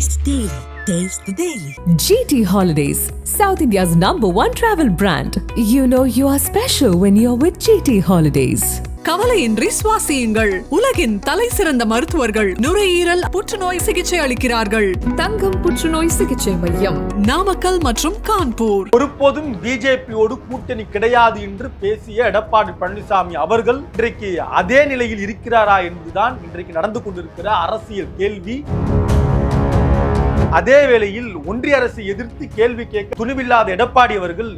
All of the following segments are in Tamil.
Taste Daily. Taste the Daily. GT Holidays, South India's number one travel brand. You know you are special when you're with GT Holidays. கவலையின்றி சுவாசியுங்கள் உலகின் தலை சிறந்த மருத்துவர்கள் நுரையீரல் புற்றுநோய் சிகிச்சை அளிக்கிறார்கள் தங்கம் புற்றுநோய் சிகிச்சை மையம் நாமக்கல் மற்றும் கான்பூர் ஒருபோதும் பிஜேபியோடு கூட்டணி கிடையாது என்று பேசிய எடப்பாடி பழனிசாமி அவர்கள் இன்றைக்கு அதே நிலையில் இருக்கிறாரா என்பதுதான் இன்றைக்கு நடந்து கொண்டிருக்கிற அரசியல் கேள்வி அதே வேளையில் ஒன்றிய அரசை எதிர்த்து கேள்வி கேட்க துணிவில்லாத எடப்பாடி அவர்கள்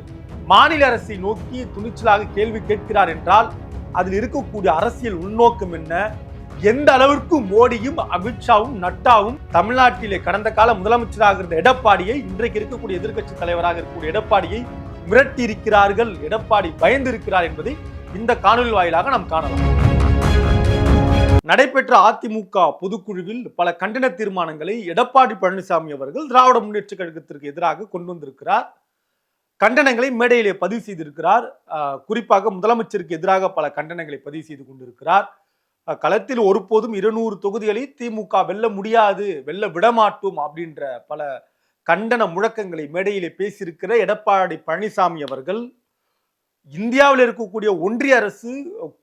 மாநில அரசை நோக்கி துணிச்சலாக கேள்வி கேட்கிறார் என்றால் அதில் இருக்கக்கூடிய அரசியல் உள்நோக்கம் என்ன? எந்த அளவிற்கு மோடியும் அமித்ஷாவும் நட்டாவும் தமிழ்நாட்டிலே கடந்த கால முதலமைச்சராக இருந்த எடப்பாடியை இன்றைக்கு இருக்கக்கூடிய எதிர்க்கட்சி தலைவராக இருக்கக்கூடிய எடப்பாடியை மிரட்டி இருக்கிறார்கள் எடப்பாடி பயந்து இருக்கிறார் என்பதை இந்த காணொலி வாயிலாக நாம் காணலாம். நடைபெற்ற அதிமுக பொதுக்குழுவில் பல கண்டன தீர்மானங்களை எடப்பாடி பழனிசாமி அவர்கள் திராவிட முன்னேற்ற கழகத்திற்கு எதிராக கொண்டு வந்திருக்கிறார். கண்டனங்களை மேடையிலே பதிவு செய்திருக்கிறார். குறிப்பாக முதலமைச்சருக்கு எதிராக பல கண்டனங்களை பதிவு செய்து கொண்டிருக்கிறார். களத்தில் ஒருபோதும் இருநூறு தொகுதிகளை திமுக வெல்ல முடியாது வெல்ல விடமாட்டோம் அப்படின்ற பல கண்டன முழக்கங்களை மேடையிலே பேசியிருக்கிற எடப்பாடி பழனிசாமி அவர்கள் இந்தியாவில் இருக்கக்கூடிய ஒன்றிய அரசு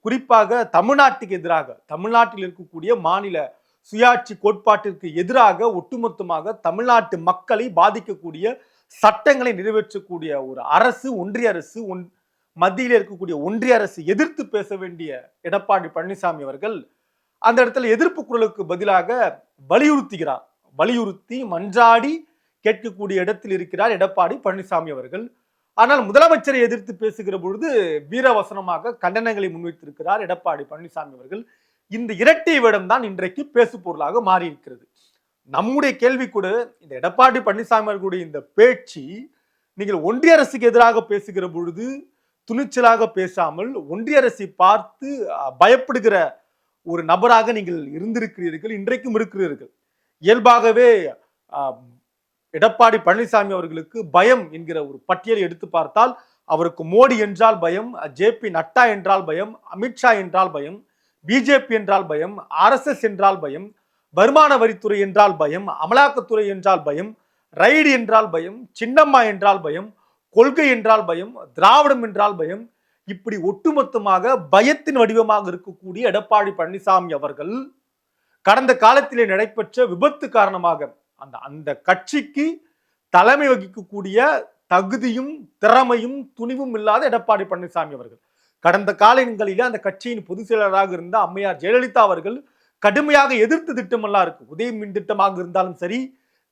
குறிப்பாக தமிழ்நாட்டுக்கு எதிராக தமிழ்நாட்டில் இருக்கக்கூடிய மாநில சுயாட்சி கோட்பாட்டிற்கு எதிராக ஒட்டுமொத்தமாக தமிழ்நாட்டு மக்களை பாதிக்கக்கூடிய சட்டங்களை நிறைவேற்றக்கூடிய ஒரு அரசு ஒன்றிய அரசு ஒன் மத்தியில் இருக்கக்கூடிய ஒன்றிய அரசு எதிர்த்து பேச வேண்டிய எடப்பாடி பழனிசாமி அவர்கள் அந்த இடத்துல எதிர்ப்பு குரலுக்கு பதிலாக வலியுறுத்துகிறார். வலியுறுத்தி மன்றாடி கேட்கக்கூடிய இடத்தில் இருக்கிறார் எடப்பாடி பழனிசாமி அவர்கள். ஆனால் முதலமைச்சரை எதிர்த்து பேசுகிற பொழுது வீரவசனமாக கண்டனங்களை முன்வைத்திருக்கிறார் எடப்பாடி பழனிசாமி அவர்கள். இந்த இரட்டை வேடம் தான் இன்றைக்கு பேசு பொருளாக மாறி இருக்கிறது நம்முடைய கேள்வி கூட இந்த எடப்பாடி பழனிசாமி அவர்களுடைய இந்த பேச்சு நீங்கள் ஒன்றிய அரசுக்கு எதிராக பேசுகிற பொழுது துணிச்சலாக பேசாமல் ஒன்றிய அரசை பார்த்து பயப்படுகிற ஒரு நபராக நீங்கள் இருந்திருக்கிறீர்கள் இன்றைக்கும் இருக்கிறீர்கள். இயல்பாகவே எடப்பாடி பழனிசாமி அவர்களுக்கு பயம் என்கிற ஒரு பட்டியலை எடுத்து பார்த்தால் அவருக்கு மோடி என்றால் பயம் ஜே பி நட்டா என்றால் பயம் அமித்ஷா என்றால் பயம் பிஜேபி என்றால் பயம் ஆர்எஸ்எஸ் என்றால் பயம் வருமான வரித்துறை என்றால் பயம் அமலாக்கத்துறை என்றால் பயம் ரைடு என்றால் பயம் சின்னம்மா என்றால் பயம் கொள்கை என்றால் பயம் திராவிடம் என்றால் பயம் இப்படி ஒட்டுமொத்தமாக பயத்தின் வடிவமாக இருக்கக்கூடிய எடப்பாடி பழனிசாமி அவர்கள் கடந்த காலத்திலே நடைபெற்ற விபத்து காரணமாக அந்த அந்த கட்சிக்கு தலைமை வகிக்கக்கூடிய தகுதியும் திறமையும் துணிவும் இல்லாத எடப்பாடி பழனிசாமி அவர்கள். கடந்த காலங்களில் அந்த கட்சியின் பொதுச் செயலராக இருந்த அம்மையார் ஜெயலலிதா அவர்கள் கடுமையாக எதிர்த்து திட்டமெல்லாம் இருக்கு. உதய மின் திட்டமாக இருந்தாலும் சரி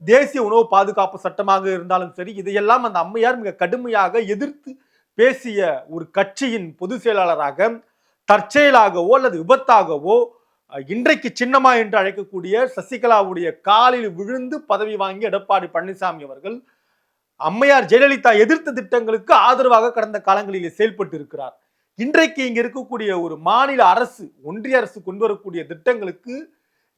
தேசிய உணவு பாதுகாப்பு சட்டமாக இருந்தாலும் சரி இதையெல்லாம் அந்த அம்மையார் மிக கடுமையாக எதிர்த்து பேசிய ஒரு கட்சியின் பொதுச் செயலாளராக தற்செயலாகவோ அல்லது விபத்தாகவோ இன்றைக்கு சின்னமா என்று அழைக்கக்கூடிய சசிகலாவுடைய காலில் விழுந்து பதவி வாங்கிய எடப்பாடி பழனிசாமி அவர்கள் அம்மையார் ஜெயலலிதா எதிர்த்த திட்டங்களுக்கு ஆதரவாக கடந்த காலங்களில் செயல்பட்டு இருக்கிறார். இன்றைக்கு இங்கே இருக்கக்கூடிய ஒரு மாநில அரசு ஒன்றிய அரசு கொண்டு வரக்கூடிய திட்டங்களுக்கு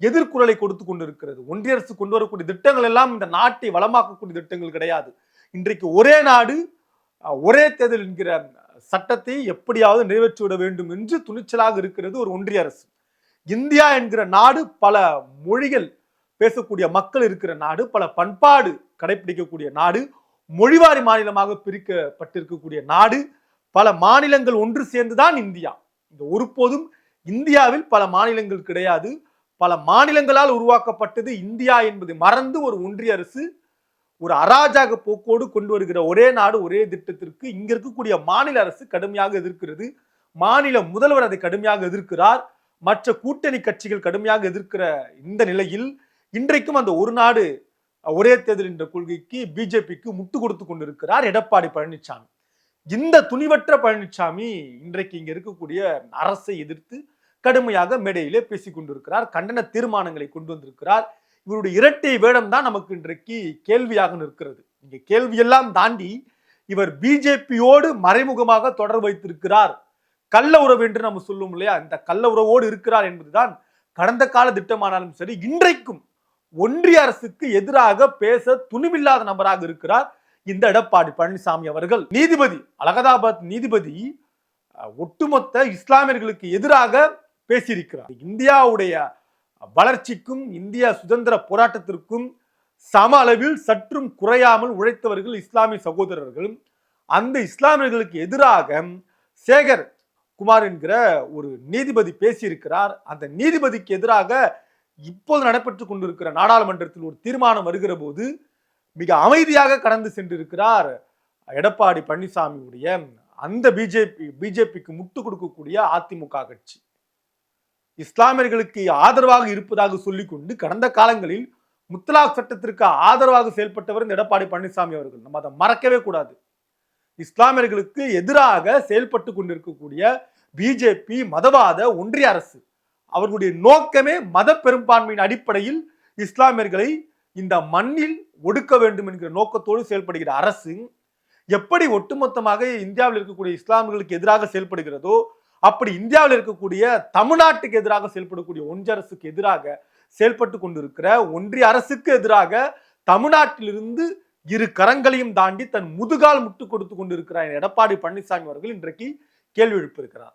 எதிர்குரலை கொடுத்து கொண்டிருக்கிறது. ஒன்றிய அரசு கொண்டு வரக்கூடிய திட்டங்கள் எல்லாம் இந்த நாட்டை வளமாக்கக்கூடிய திட்டங்கள் கிடையாது. இன்றைக்கு ஒரே நாடு ஒரே தேர்தல் என்கிற சட்டத்தை எப்படியாவது நிறைவேற்றிவிட வேண்டும் என்று துணிச்சலாக இருக்கிறது ஒரு ஒன்றிய அரசு. இந்தியா என்கிற நாடு பல மொழிகள் பேசக்கூடிய மக்கள் இருக்கிற நாடு பல பண்பாடு கடைபிடிக்கக்கூடிய நாடு மொழிவாரி மாநிலமாக பிரிக்கப்பட்டிருக்கக்கூடிய நாடு பல மாநிலங்கள் ஒன்று சேர்ந்துதான் இந்தியா. இந்த ஒருபோதும் இந்தியாவில் பல மாநிலங்கள் கிடையாது. பல மாநிலங்களால் உருவாக்கப்பட்டது இந்தியா என்பதை மறந்து ஒரு ஒன்றிய அரசு ஒரு அராஜக போக்கோடு கொண்டு வருகிற ஒரே நாடு ஒரே திட்டத்திற்கு இங்க இருக்கக்கூடிய மாநில அரசு கடுமையாக எதிர்க்கிறது. மாநில முதல்வர் அதை கடுமையாக எதிர்க்கிறார். மற்ற கூட்டணி கட்சிகள் கடுமையாக எதிர்க்கிற இந்த நிலையில் இன்றைக்கும் அந்த ஒரு நாடு ஒரே தேர்தல் என்ற கொள்கைக்கு பிஜேபிக்கு முட்டு கொடுத்து கொண்டிருக்கிறார் எடப்பாடி பழனிசாமி இந்த துணிவற்ற பழனிசாமி இன்றைக்கு இங்க இருக்கக்கூடிய அரசை எதிர்த்து கடுமையாக மேடையிலே பேசிக் கொண்டிருக்கிறார் கண்டன தீர்மானங்களை கொண்டு வந்திருக்கிறார். இவருடைய இரட்டை வேடம் தான் நமக்கு இன்றைக்கு கேள்வியாக நிற்கிறது. இங்க கேள்வியெல்லாம் தாண்டி இவர் பிஜேபியோடு மறைமுகமாக தொடர்பு வைத்திருக்கிறார். கள்ள உறவு என்று நம்ம சொல்லுவோம் இல்லையா? இந்த கள்ள உறவோடு இருக்கிறார் என்பதுதான் கடந்த கால திட்டமானாலும் சரி இன்றைக்கும் ஒன்றிய அரசுக்கு எதிராக பேச துணிவில்லாத நபராக இருக்கிறார் இந்த எடப்பாடி பழனிசாமி அவர்கள். நீதிபதி அலகதாபாத் நீதிபதி ஒட்டுமொத்த இஸ்லாமியர்களுக்கு எதிராக பேசியிருக்கிறார். இந்தியாவுடைய வளர்ச்சிக்கும் இந்திய சுதந்திர போராட்டத்திற்கும் சம அளவில் சற்றும் குறையாமல் உழைத்தவர்கள் இஸ்லாமிய சகோதரர்கள் அந்த இஸ்லாமியர்களுக்கு எதிராக சேகர் குமார் என்கிற ஒரு நீதிபதி பேசியிருக்கிறார். அந்த நீதிபதிக்கு எதிராக இப்போது நடைபெற்று கொண்டிருக்கிற நாடாளுமன்றத்தில் ஒரு தீர்மானம் வருகிற போது மிக அமைதியாக கடந்து சென்றிருக்கிறார் எடப்பாடி பழனிசாமியுடைய அந்த பிஜேபி பிஜேபிக்கு முட்டு கொடுக்கக்கூடிய அதிமுக கட்சி. இஸ்லாமியர்களுக்கு ஆதரவாக இருப்பதாக சொல்லிக்கொண்டு கடந்த காலங்களில் முத்தலாக் சட்டத்திற்கு ஆதரவாக செயல்பட்டவர் இந்த எடப்பாடி பழனிசாமி அவர்கள். நம்ம அதை மறக்கவே கூடாது. இஸ்லாமியர்களுக்கு எதிராக செயல்பட்டு கொண்டிருக்கக்கூடிய பிஜேபி மதவாத ஒன்றிய அரசு. அவர்களுடைய நோக்கமே மத பெரும்பான்மையின் அடிப்படையில் இஸ்லாமியர்களை இந்த மண்ணில் ஒடுக்க வேண்டும் என்கிற நோக்கத்தோடு செயல்படுகிற அரசு எப்படி ஒட்டுமொத்தமாக இந்தியாவில் இருக்கக்கூடிய இஸ்லாமியர்களுக்கு எதிராக செயல்படுகிறதோ அப்படி இந்தியாவில் இருக்கக்கூடிய தமிழ்நாட்டுக்கு எதிராக செயல்படக்கூடிய ஒன்றிய அரசுக்கு எதிராக செயல்பட்டு கொண்டிருக்கிற ஒன்றிய அரசுக்கு எதிராக தமிழ்நாட்டிலிருந்து இரு கரங்களையும் தாண்டி தன் முதுகால் முட்டு கொடுத்து கொண்டிருக்கிறார் எடப்பாடி பழனிசாமி அவர்கள் இன்றைக்கு கேள்வி எழுப்பியிருக்கிறார்.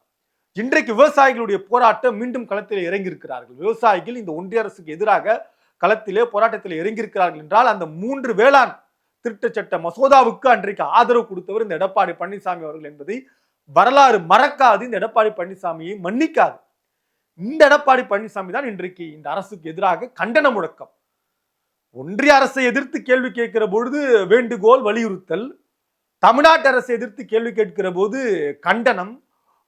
இன்றைக்கு விவசாயிகளுடைய போராட்டம் மீண்டும் களத்தில் இறங்கியிருக்கிறார்கள். விவசாயிகள் இந்த ஒன்றிய அரசுக்கு எதிராக களத்திலே போராட்டத்தில் இறங்கியிருக்கிறார்கள் என்றால் அந்த மூன்று வேளாண் திருத்தச் சட்ட மசோதாவுக்கு அன்றைக்கு ஆதரவு கொடுத்தவர் இந்த எடப்பாடி பழனிசாமி அவர்கள் என்பதை வரலாறு மறக்காது. இந்த எடப்பாடி பழனிசாமியை மன்னிக்காது. இந்த எடப்பாடி பழனிசாமி தான் இன்றைக்கு இந்த அரசுக்கு எதிராக கண்டன முழக்கம். ஒன்றிய அரசை எதிர்த்து கேள்வி கேட்கிற பொழுது வேண்டுகோள் வலியுறுத்தல் தமிழ்நாட்டு அரசை எதிர்த்து கேள்வி கேட்கிற போது கண்டனம்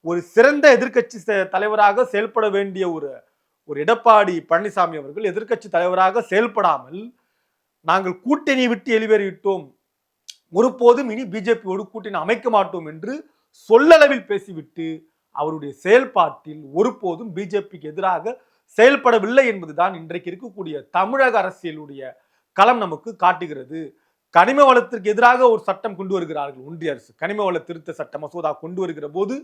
ஒரு சிறந்த எதிர்க்கட்சி செ- தலைவராக செயல்பட வேண்டிய ஒரு ஒரு எடப்பாடி பழனிசாமி அவர்கள் எதிர்க்கட்சி தலைவராக செயல்படாமல் நாங்கள் கூட்டணி விட்டு வெளியேறிவிட்டோம். ஒருபோதும் இனி பிஜேபியோடு கூட்டணி அமைக்க மாட்டோம் என்று சொல்லளவில் பேசிவிட்டு அவருடைய செயல்பாட்டில் ஒருபோதும் பிஜேபிக்கு எதிராக செயல்படவில்லை என்பதுதான் இன்றைக்கு இருக்கக்கூடிய தமிழக அரசியலுடைய களம் நமக்கு காட்டுகிறது. கனிம வளத்திற்கு எதிராக ஒரு சட்டம் கொண்டு வருகிறார்கள் ஒன்றிய அரசு. கனிம வள திருத்த சட்ட மசோதா கொண்டு வருகிற போது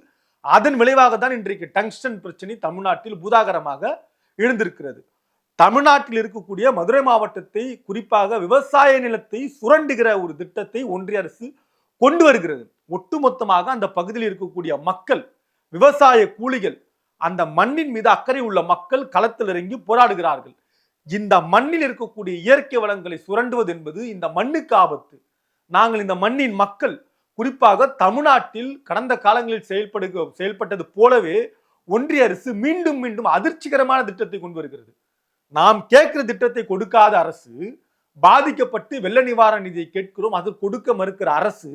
அதன் விளைவாக தான் இன்றைக்கு டங்ஸ்டன் பிரச்சனை தமிழ்நாட்டில் பூதாகரமாக எழுந்திருக்கிறது. தமிழ்நாட்டில் இருக்கக்கூடிய மதுரை மாவட்டத்தை குறிப்பாக விவசாய நிலத்தை சுரண்டுகிற ஒரு திட்டத்தை ஒன்றிய அரசு கொண்டு வருகிறது. ஒட்டுமொத்தமாக அந்த பகுதியில் இருக்கக்கூடிய மக்கள் விவசாய கூலிகள் அந்த மண்ணின் மீது அக்கறை உள்ள மக்கள் களத்தில் இறங்கி போராடுகிறார்கள். இந்த மண்ணில் இருக்கக்கூடிய இயற்கை வளங்களை சுரண்டுவது என்பது இந்த மண்ணுக்கு ஆபத்து. நாங்கள் இந்த மண்ணின் மக்கள் குறிப்பாக தமிழ்நாட்டில் கடந்த காலங்களில் செயல்படு செயல்பட்டது போலவே ஒன்றிய அரசு மீண்டும் மீண்டும் அதிர்ச்சிகரமான திட்டத்தை கொண்டு வருகிறது. நாம் கேட்கிற திட்டத்தை கொடுக்காத அரசு பாதிக்கப்பட்டு வெள்ள நிவாரண நிதியை கேட்கிறோம் அது கொடுக்க மறுக்கிற அரசு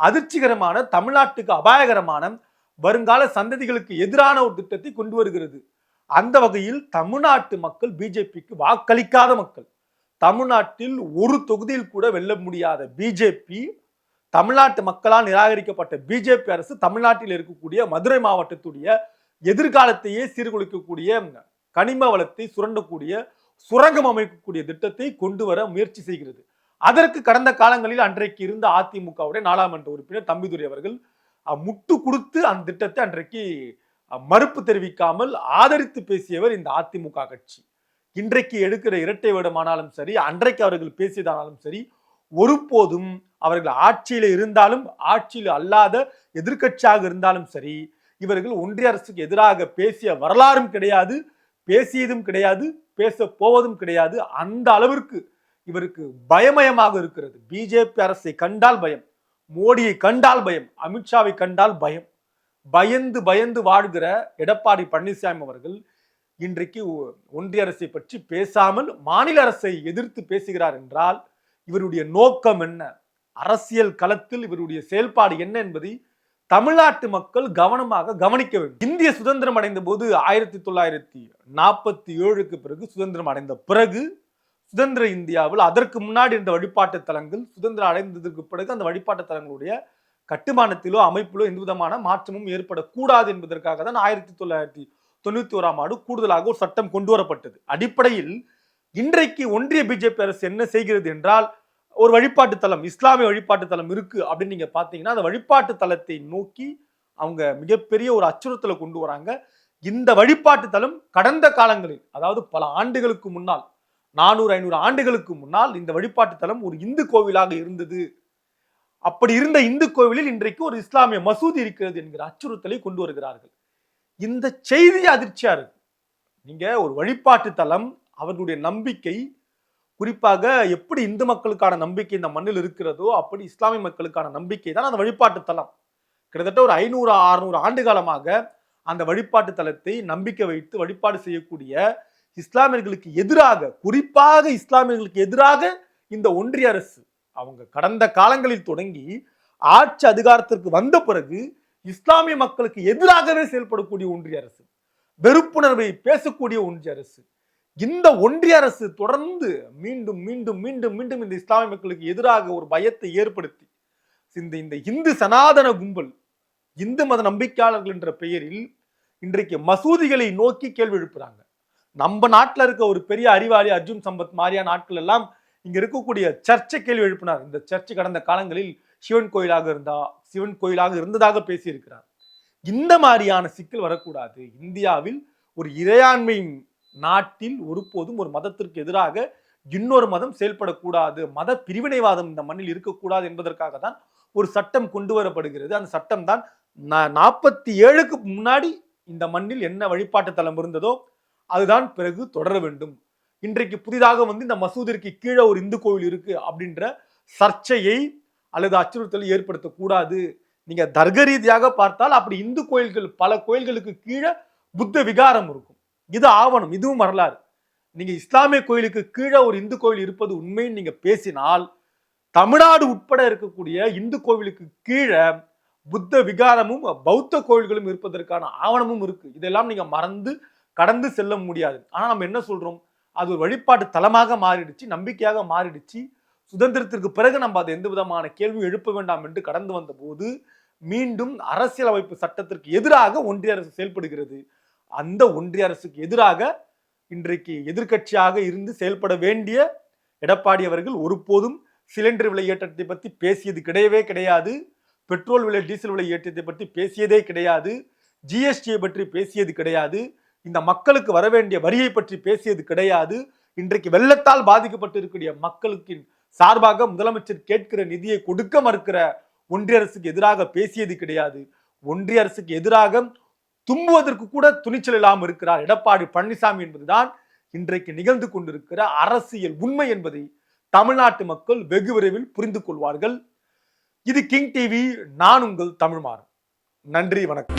அதிர்ச்சிகரமான தமிழ்நாட்டுக்கு அபாயகரமான வருங்கால சந்ததிகளுக்கு எதிரான ஒரு திட்டத்தை கொண்டு வருகிறது. அந்த வகையில் தமிழ்நாட்டு மக்கள் பிஜேபிக்கு வாக்களிக்காத மக்கள். தமிழ்நாட்டில் ஒரு தொகுதியில் கூட வெல்ல முடியாத பிஜேபி தமிழ்நாட்டு மக்களால் நிராகரிக்கப்பட்ட பிஜேபி அரசு தமிழ்நாட்டில் இருக்கக்கூடிய மதுரை மாவட்டத்துடைய எதிர்காலத்தையே சீர்குலைக்கக்கூடிய கனிம வளத்தை சுரண்டக்கூடிய சுரங்கம் அமைக்கக்கூடிய திட்டத்தை கொண்டு வர முயற்சி செய்கிறது. அதற்கு கடந்த காலங்களில் அன்றைக்கு இருந்த அதிமுகவுடைய நாடாளுமன்ற உறுப்பினர் தம்பிதுரை அவர்கள் முட்டு கொடுத்து அந்த திட்டத்தை அன்றைக்கு மறுப்பு தெரிவிக்காமல் ஆதரித்து பேசியவர் இந்த அதிமுக கட்சி. இன்றைக்கு எடுக்கிற இரட்டை வேடமானாலும் சரி அன்றைக்கு அவர்கள் பேசியதானாலும் சரி ஒருபோதும் அவர்கள் ஆட்சியில் இருந்தாலும் ஆட்சியில் அல்லாத எதிர்க்கட்சியாக இருந்தாலும் சரி இவர்கள் ஒன்றிய அரசுக்கு எதிராக பேசிய வரலாறும் கிடையாது பேசியதும் கிடையாது பேச போவதும் கிடையாது. அந்த அளவிற்கு இவருக்கு பயமயமாக இருக்கிறது. பிஜேபி அரசை கண்டால் பயம் மோடியை கண்டால் பயம் அமித்ஷாவை கண்டால் பயம். பயந்து பயந்து வாழ்கிற எடப்பாடி பழனிசாமி அவர்கள் இன்றைக்கு ஒ- ஒன்றிய அரசை பற்றி பேசாமல் மாநில அரசை எதிர்த்து பேசுகிறார் என்றால் இவருடைய நோக்கம் என்ன? அரசியல் களத்தில் இவருடைய செயல்பாடு என்ன என்பதை தமிழ்நாட்டு மக்கள் கவனமாக கவனிக்க வேண்டும். இந்திய சுதந்திரம் அடைந்த போது ஆயிரத்தி தொள்ளாயிரத்தி நாற்பத்தி ஏழுக்கு பிறகு சுதந்திரம் அடைந்த பிறகு சுதந்திர இந்தியாவில் அதற்கு முன்னாடி இருந்த வழிபாட்டு தலங்கள் சுதந்திரம் அடைந்ததற்கு பிறகு அந்த வழிபாட்டு தலங்களுடைய கட்டுமானத்திலோ அமைப்பிலோ எந்த விதமான மாற்றமும் ஏற்படக்கூடாது என்பதற்காக தான் ஆயிரத்தி தொள்ளாயிரத்தி தொண்ணூத்தி ஓராம் ஆண்டு கூடுதலாக ஒரு சட்டம் கொண்டு வரப்பட்டது. அடிப்படையில் இன்றைக்கு ஒன்றிய பிஜேபி அரசு என்ன செய்கிறது என்றால் ஒரு வழிபாட்டு தலம் இஸ்லாமிய வழிபாட்டு தலம் இருக்கு அப்படின்னு நீங்க பாத்தீங்கன்னா அந்த வழிபாட்டு தலத்தை நோக்கி அவங்க மிகப்பெரிய ஒரு அச்சுறுத்தலை கொண்டு வராங்க. இந்த வழிபாட்டு தலம் கடந்த காலங்களில் அதாவது பல ஆண்டுகளுக்கு முன்னால் நானூறு ஐநூறு ஆண்டுகளுக்கு முன்னால் இந்த வழிபாட்டு தலம் ஒரு இந்து கோவிலாக இருந்தது. அப்படி இருந்த இந்து கோவிலில் இன்றைக்கு ஒரு இஸ்லாமிய மசூதி இருக்கிறது என்கிற அச்சுறுத்தலை கொண்டு வருகிறார்கள். இந்த செய்தி அதிர்ச்சியா இருக்கு. நீங்க ஒரு வழிபாட்டு தலம் அவர்களுடைய நம்பிக்கை குறிப்பாக எப்படி இந்து மக்களுக்கான நம்பிக்கை இந்த மண்ணில் இருக்கிறதோ அப்படி இஸ்லாமிய மக்களுக்கான நம்பிக்கை தான் அந்த வழிபாட்டு தலம். கிட்டத்தட்ட ஒரு ஐநூறு அறுநூறு ஆண்டு காலமாக அந்த வழிபாட்டு தலத்தை நம்பிக்கை வைத்து வழிபாடு செய்யக்கூடிய இஸ்லாமியர்களுக்கு எதிராக குறிப்பாக இஸ்லாமியர்களுக்கு எதிராக இந்த ஒன்றிய அரசு அவங்க கடந்த காலங்களில் தொடங்கி ஆட்சி அதிகாரத்திற்கு வந்த பிறகு இஸ்லாமிய மக்களுக்கு எதிராகவே செயல்படக்கூடிய ஒன்றிய அரசு வெறுப்புணர்வை பேசக்கூடிய ஒன்றிய அரசு இந்த ஒன்றிய அரசு தொடர்ந்து மீண்டும் மீண்டும் மீண்டும் மீண்டும் இந்த இஸ்லாமிய மக்களுக்கு எதிராக ஒரு பயத்தை ஏற்படுத்தி இந்த இந்த இந்து சனாதன கும்பல் இந்து மத நம்பிக்கையாளர்கள் என்ற பெயரில் இன்றைக்கு மசூதிகளை நோக்கி கேள்வி எழுப்புறாங்க. நம்ம நாட்டில் இருக்க ஒரு பெரிய அறிவாளி அர்ஜுன் சம்பத் மாதிரியான நாட்கள் எல்லாம் இங்க இருக்கக்கூடிய சர்ச்சை கேள்வி எழுப்பினார். இந்த சர்ச்சை கடந்த காலங்களில் சிவன் கோயிலாக இருந்தா சிவன் கோயிலாக இருந்ததாக பேசியிருக்கிறார். இந்த மாதிரியான சிக்கல் வரக்கூடாது. இந்தியாவில் ஒரு இறையாண்மையின் நாட்டில் ஒருபோதும் ஒரு மதத்திற்கு எதிராக இன்னொரு மதம் செயல்படக்கூடாது. மத பிரிவினைவாதம் இந்த மண்ணில் இருக்கக்கூடாது என்பதற்காக தான் ஒரு சட்டம் கொண்டு வரப்படுகிறது. அந்த சட்டம் தான் நாற்பத்தி ஏழுக்கு முன்னாடி இந்த மண்ணில் என்ன வழிபாட்டு தலம் இருந்ததோ அதுதான் பிறகு தொடர வேண்டும். இன்றைக்கு புதிதாக வந்து இந்த மசூதிற்கு கீழே ஒரு இந்து கோவில் இருக்கு அப்படின்ற சர்ச்சையை அல்லது அச்சுறுத்தலை ஏற்படுத்தக்கூடாது. நீங்க தர்க்க ரீதியாக பார்த்தால் அப்படி இந்து கோயில்கள் பல கோயில்களுக்கு கீழே புத்த விகாரம் இருக்கும். இது ஆவணம் இதுவும் வரலாறு. நீங்க இஸ்லாமிய கோயிலுக்கு கீழே ஒரு இந்து கோயில் இருப்பது உண்மைன்னு நீங்க பேசினால் தமிழ்நாடு உட்பட இருக்கக்கூடிய இந்து கோவிலுக்கு கீழே புத்த விகாரமும் பௌத்த கோயில்களும் இருப்பதற்கான ஆவணமும் இருக்கு. இதெல்லாம் நீங்க மறந்து கடந்து செல்ல முடியாது. ஆனா நம்ம என்ன சொல்றோம்? அது ஒரு வழிபாட்டு தலமாக மாறிடுச்சு நம்பிக்கையாக மாறிடுச்சு. சுதந்திரத்திற்கு பிறகு நம்ம அதை எந்த விதமான கேள்வியும் எழுப்ப வேண்டாம் என்று கடந்து வந்த போது மீண்டும் அரசியலமைப்பு சட்டத்திற்கு எதிராக ஒன்றிய அரசு செயல்படுகிறது. அந்த ஒன்றிய அரசுக்கு எதிராக இன்றைக்கு எதிர்க்கட்சியாக இருந்து செயல்பட வேண்டிய எடப்பாடி அவர்கள் ஒருபோதும் சிலிண்டர் விலை ஏற்றத்தை பற்றி பேசியது கிடையவே கிடையாது. பெட்ரோல் விலை டீசல் விலை ஏற்றத்தை பற்றி பேசியதே கிடையாது. ஜிஎஸ்டியை பற்றி பேசியது கிடையாது. இந்த மக்களுக்கு வர வேண்டிய வரியை பற்றி பேசியது கிடையாது. இன்றைக்கு வெள்ளத்தால் பாதிக்கப்பட்டிருக்கிற மக்களுக்கு சார்பாக முதலமைச்சர் கேட்கிற நிதியை கொடுக்க மறுக்கிற ஒன்றிய அரசுக்கு எதிராக பேசியது கிடையாது. ஒன்றிய அரசுக்கு எதிராக தும்புவதற்கு கூட துணிச்சல் இல்லாமல் இருக்கிறார். எடப்பாடி பழனிசாமி என்பதுதான் இன்றைக்கு நிகழ்ந்து கொண்டிருக்கிற அரசியல் உண்மை என்பதை தமிழ்நாட்டு மக்கள் வெகு விரைவில் புரிந்து கொள்வார்கள். இது கிங் டிவி நான் உங்கள் தமிழ்மாறன் நன்றி வணக்கம்.